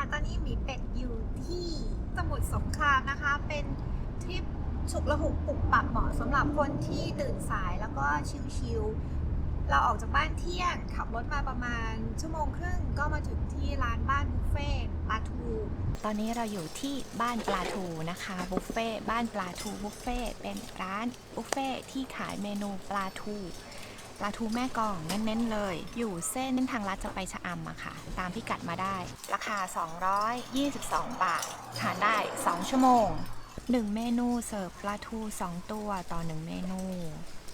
ะตอนนี้หมีเป็ดอยู่ที่สมุทรสงครามนะคะ เป็นทริปฉุกละหุกปลุกปรับเหมาะสำหรับคนที่ตื่นสายแล้วก็ชิลๆ เราออกจากบ้านเที่ยง ขับรถมาประมาณชั่วโมงครึ่งก็มาถึงที่ร้านบ้านบุฟเฟ่ปลาทู ตอนนี้เราอยู่ที่บ้านปลาทูนะคะบุฟเฟ่บ้านปลาทูบุฟเฟ่เป็นร้านบุฟเฟ่ที่ขายเมนูปลาทู ปลาทูแม่กองเน้นๆเลย อยู่เส้นทางลัดจะไปชะอำอะค่ะ ตามพิกัดมาได้ ราคา 222 บาท ทานได้ 2 ชั่วโมง 1 เมนูเสิร์ฟปลาทู 2 ตัวต่อ 1 เมนู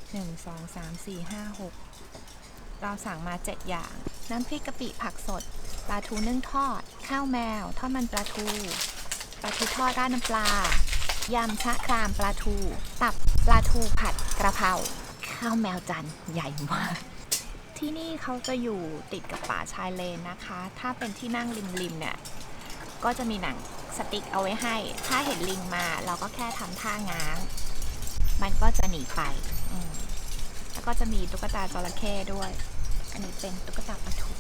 1 2 3 4 5 6 เราสั่งมา 7 อย่าง น้ำพริกกะปิผักสด ปลาทูนึ่งทอด ข้าวแมว ทอดมันปลาทู ปลาทูทอดราดน้ำปลายำชะครามปลาทู ตับปลาทูผัดกระเพรา ข้าวแมวจันใหญ่มาก ที่นี่เขาจะอยู่ติดกับป่าชายเลนนะคะ ถ้าเป็นที่นั่งริมๆเนี่ยก็จะมีหนังสติ๊กเอาไว้ให้ ถ้าเห็นลิงมาเราก็แค่ทำท่าง้าง มันก็จะหนีไป แล้วก็จะมีตุ๊กตาจระเข้ด้วย อันนี้เป็นตุ๊กตาปลาทู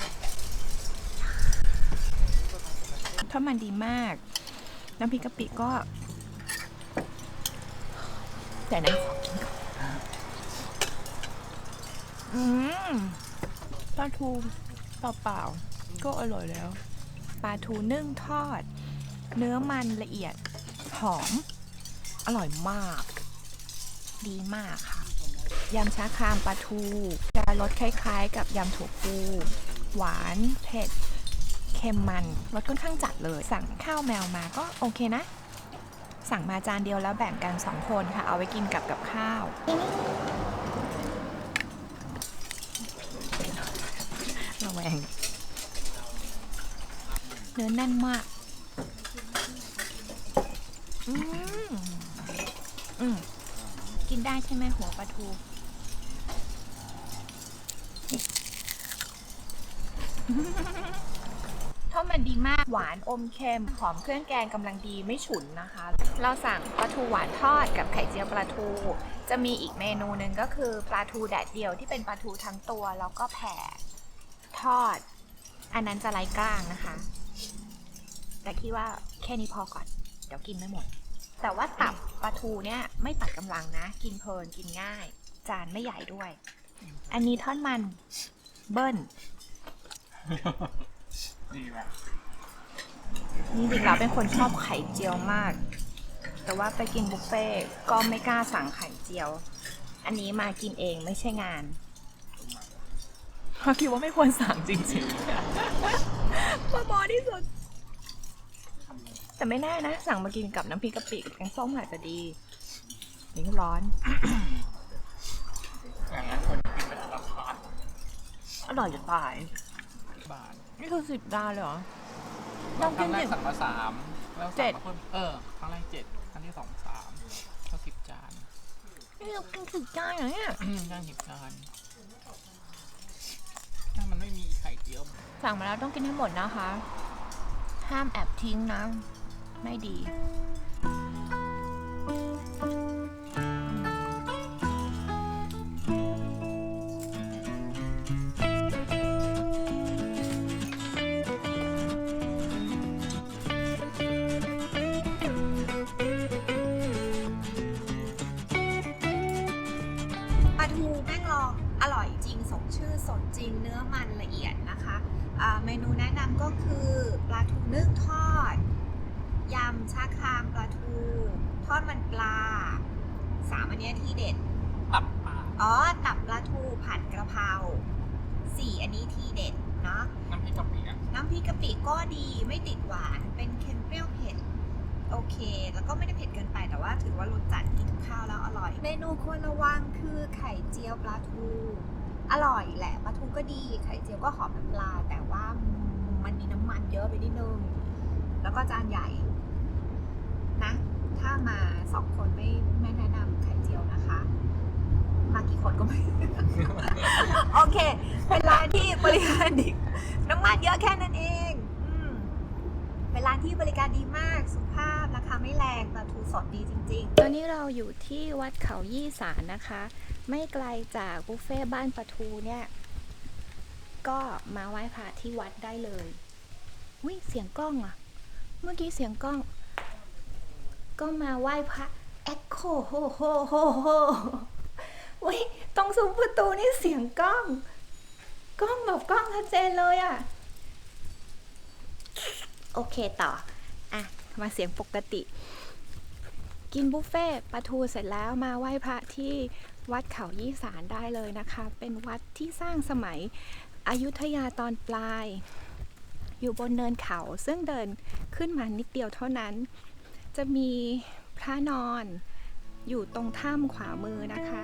ถ้ามันดีมาก น้ำพริกกะปิก็ แต่นะขอกิน อืมปลาทูเปล่าๆก็อร่อยแล้ว ปลาทูนึ่งทอด เนื้อมันละเอียด หอม อร่อยมาก ดีมากค่ะ ยำชาคามปลาทู จะรสคล้ายๆ กับยำถั่วพูหวานเผ็ดเค็มมันรสค่อนข้างจัดเลย สั่งข้าวแมวมาก็โอเคนะ สั่งมาจานเดียวแล้วแบ่งกันสองคนค่ะ เอาไว้กินกับกับข้าว ระ แวงเนื้อแน่นมาก อืมอืมกินได้ใช่ไหมหัวปลาทูทอดมันดีมาก หวานอมเค็มหอมเครื่องแกงกำลังดีไม่ฉุนนะคะ เราสั่งปลาทูหวานทอดกับไข่เจียวปลาทู จะมีอีกเมนูหนึ่งก็คือปลาทูแดดเดียวที่เป็นปลาทูทั้งตัวแล้วก็แผ่ ทอด อันนั้นจะไร้กล้างนะคะ แต่คิดว่าแค่นี้พอก่อน เดี๋ยวกินไม่หมด แต่ว่าตับปลาทูเนี่ยไม่ตัดกำลังนะ กินเพลินกินง่าย จานไม่ใหญ่ด้วย อันนี้ทอดมันเบิ้ลดีแบบนี่จริงๆแล้วเป็นคนชอบไข่เจียวมาก แต่ว่าไปกินบุฟเฟ่ต์ก็ไม่กล้าสั่งไข่เจียว อันนี้มากินเองไม่ใช่งาน คิดว่าไม่ควรสั่งจริงๆบ้าบอที่สุด แต่ไม่แน่นะ สั่งมากินกับน้ำพริกกะปิกับแกงส้มอาจจะดี นี่ก็ร้อน อย่างนั้นคนกินเป็นราคาอร่อยจะตาย บาทนี่คือสิบดาวเลยเหรอต้องคกิรั้นงแรสิกบสั่งมาสามแล้วเจ็สั่งดมาเพิ่มเออครั้งแรกเจ็ดครั้งที่สองสามก็สิบจานนี่เรากินสิบจานเหรอเนี่ย ย่างสิบจานถ้ามันไม่มีไข่เจียว สั่งมาแล้วต้องกินให้หมดนะคะ ห้ามแอบทิ้งนะ ไม่ดี สมชื่อสดจริงเนื้อมันละเอียดนะคะอ่าเมนูแนะนำก็คือปลาทูนึ่งทอดยำชาครามปลาทู ทอดมันปลาสามอันเนี้ยที่เด็ดตับปลาอ๋อตับปลาทูผัดกระเพราสี่อันนี้ทีเด็ดเนาะน้ำพริกกะปิอะน้ำพริกกะปิก็ดีไม่ติดหวานเป็นเค็มเปรี้ยวเผ็ดโอเค แล้วก็ไม่ได้เผ็ดเกินไปแต่ว่าถือว่ารสจัดกินกับข้าวแล้วอร่อย เมนูควรระวังคือไข่เจียวปลาทู อร่อยแหละปลาทูก็ดีไข่เจียวก็หอมน้ำปลา แต่ว่ามันมีน้ำมันเยอะไปนิดนึง แล้วก็จานใหญ่นะ ถ้ามาสองคนไม่ไม่แนะนำไข่เจียวนะคะ มากี่คนก็ไม่ โอเค เป็นร้านที่บริการดีน้ำมันเยอะแค่นั้นเองอเป็นร้านที่บริการดีมากสุภาพราคาไม่แรงปลาทูสดดีจริง ๆ ตอนนี้เราอยู่ที่วัดเขายี่สารนะคะ ไม่ไกลจากบุฟเฟ่บ้านปะทูเนี่ย ก็มาไหว้พระที่วัดได้เลยอุ้ยเสียงกล้องอะเมื่อกี้เสียงกล้อง ก็มาไหว้พระแอคโคโฮโฮโฮโฮอุ้ยตรงซุ้มประตูนี่เสียงกล้อง กล้องแบบกล้องชัดเจนเลยอะโอเคต่ออะมาเสียงปกติ กินบุฟเฟ่ปลาทูเสร็จแล้วมาไหว้พระที่ วัดเขายี่สารได้เลยนะคะ เป็นวัดที่สร้างสมัยอยุธยาตอนปลาย อยู่บนเนินเขาซึ่งเดินขึ้นมานิดเดียวเท่านั้น จะมีพระนอนอยู่ตรงถ้ำขวามือนะคะ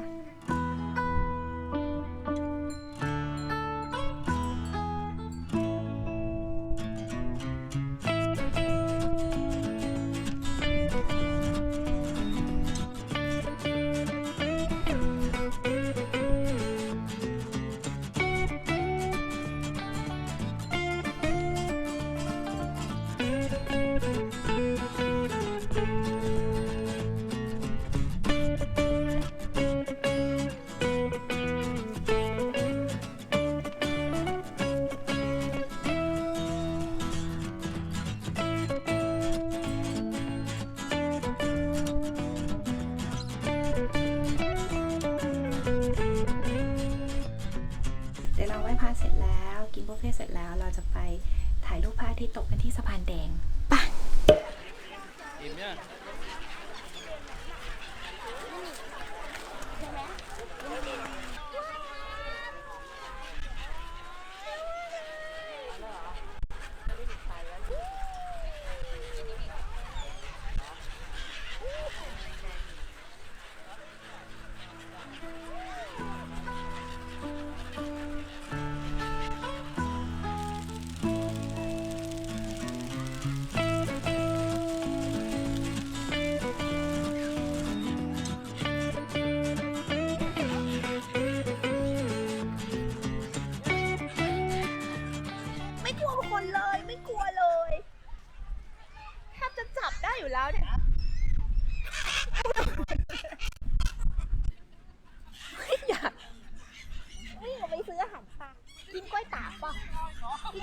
วเราไหว้พระเสร็จแล้ว กินบุฟเฟ่ต์เสร็จแล้ว เราจะไปถ่ายรูปพระอาทิตย์ตกกันที่สะพานแดงไปะอิ่มเนี่ยไ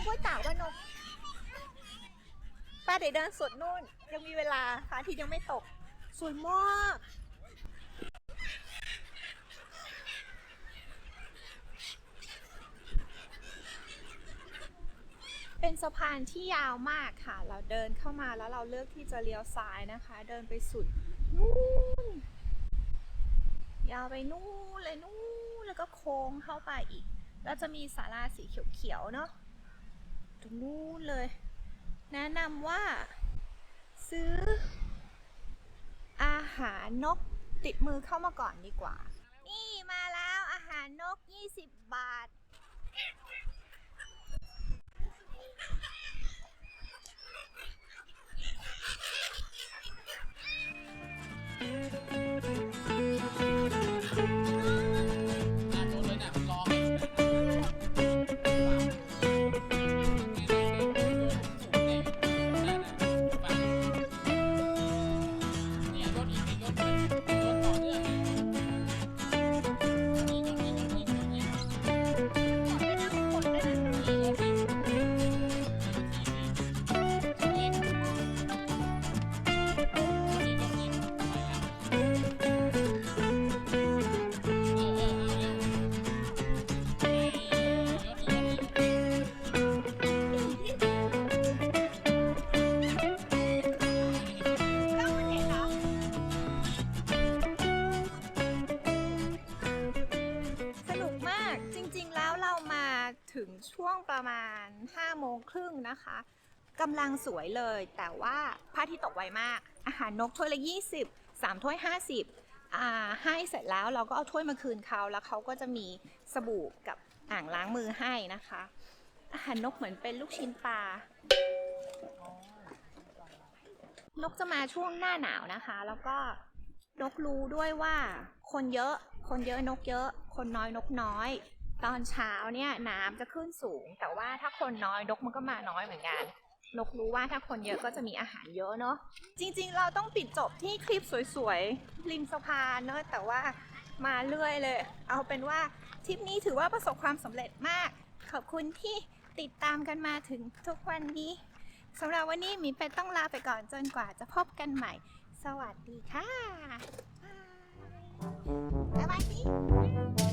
ห้วยตากว่านกป้าเดี๋ยวเดินสวนนู่น ยังมีเวลาพระอาทิตย์ยังไม่ตก สวยมากเป็นสะพานที่ยาวมากค่ะ เราเดินเข้ามาแล้วเราเลือกที่จะเลี้ยวซ้ายนะคะ เดินไปสุดนู่นยาวไปนู่นเลยนู่นแล้วก็โค้งเข้าไปอีก แล้วจะมีศาลาสีเขียวๆเนาะ ตรงนู้นเลย แนะนำว่าซื้อ อาหารนกติดมือเข้ามาก่อนดีกว่า นี่มาแล้วอาหารนก 20 บาทอะ ช่วงประมาณ5โมงครึ่งนะคะกำลังสวยเลย แต่ว่าพระอาที่ตกไวมาก อาหารนกถ้วยละ 20 3ถ้วย 50อ่าให้เสร็จแล้วเราก็เอาถ้วยมาคืนเขาแล้วเขาก็จะมีสบู่กับอ่างล้างมือให้นะคะ อาหารนกเหมือนเป็นลูกชิ้นปลานกจะมาช่วงหน้าหนาวนะคะ แล้วก็นกรู้ด้วยว่าคนเยอะ คนเยอะนกเยอะ คนน้อยนกน้อย ตอนเช้าเนี่ยน้ำจะขึ้นสูง แต่ว่าถ้าคนน้อยนกมันก็มาน้อยเหมือนกันนกรู้ว่าถ้าคนเยอะก็จะมีอาหารเยอะเนาะจริง ๆ เราต้องปิดจบที่คลิปสวยๆริมสะพานเนาะแต่ว่ามาเรื่อยเลย เอาเป็นว่าทริปนี้ถือว่าประสบความสำเร็จมาก ขอบคุณที่ติดตามกันมาถึงทุกวันนี้สำหรับวันนี้หมีเป็ดต้องลาไปก่อนจนกว่าจะพบกันใหม่ สวัสดีค่ะ บ๊ายบายสิ